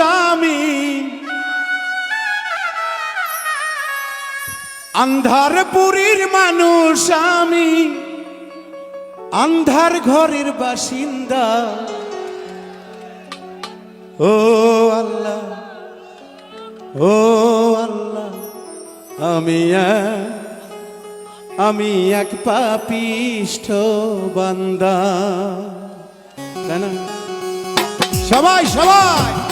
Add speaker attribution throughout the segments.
Speaker 1: আমি। আন্ধার পুরীর মানুষ আমি। আন্ধার ঘরের বাসিন্দা। ও আল্লাহ ও আল্লাহ, আমি আমি এক পাপিষ্ঠ বান্দা। সবাই সবাই!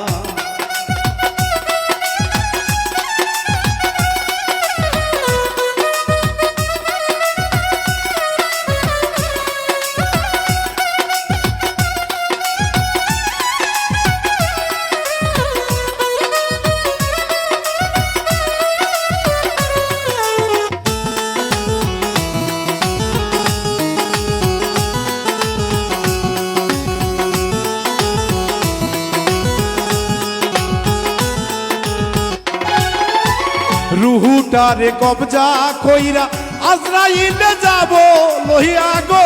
Speaker 1: রুহুটারে কবজা কইরা আজরাইলে যাব লহিয়া গো।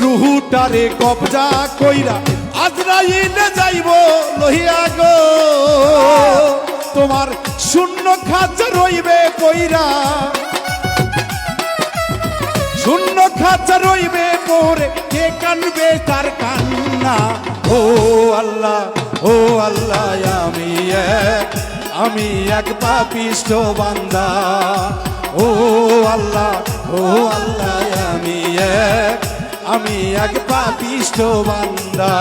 Speaker 1: রুহুটারে কবজা কইরা আজরাইলে যাইব লহিয়া গো। তোমার শূন্য খাঁচা রইবে কইরা। খাঁচা রইবে পরে কে কানবে তার কান্না? ও আল্লাহ ও আল্লাহ, আমি এক আমি এক পাপিষ্ট বান্দা। ও আল্লাহ ও আল্লাহ, আমি এক আমি এক পাপিষ্ট বান্দা।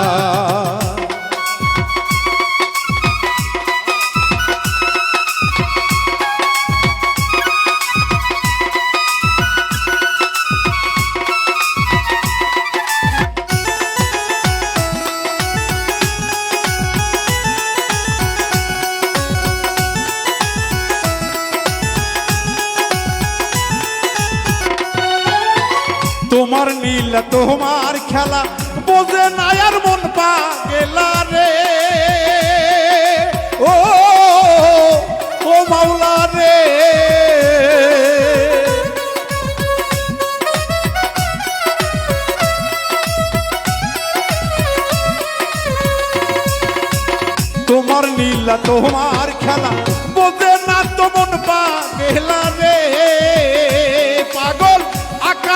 Speaker 1: নীল তোমার খেলা বোঝে না আর মন পা গেলা রে। ও ও মাওলা রে। তোমার নীলা তোমার খেলা বোঝে না তো মন পা গেলা রে।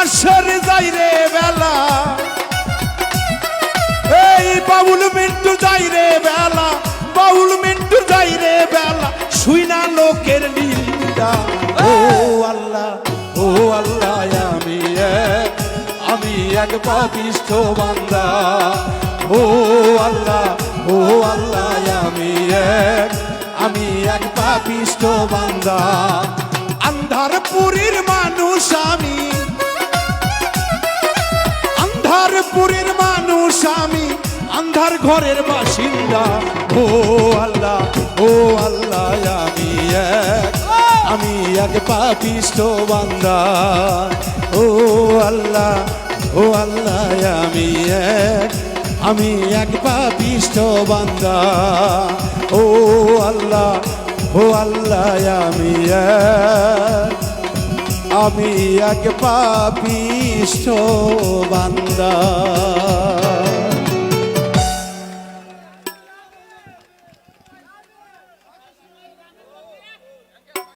Speaker 1: আকাশের যাই বেলা। এই বাউল মিন্টু যাই বেলা, বাউল মিন্টু যাই বেলা শুই লোকের নিন্দা ও আল্লাহ ও আল্লাহ, আমি আমি এক পাপিষ্ঠ বান্দা। ও আল্লাহ ও আল্লাহ, আমি আমি এক পাপিষ্ঠ বান্দা। আন্ধারপুরীর আন্ধার ঘরের বাসিন্দা। ও আল্লাহ ও আল্লাহ, আমি এক আমি এক পাপিষ্ঠ বান্দা। ও আল্লাহ ও আল্লাহ, আমি এক আমি এক পাপিষ্ঠ বান্দা। ও আল্লাহ ও আল্লাহ, আমি এক আমি এক পাপিষ্ঠ বান্দা।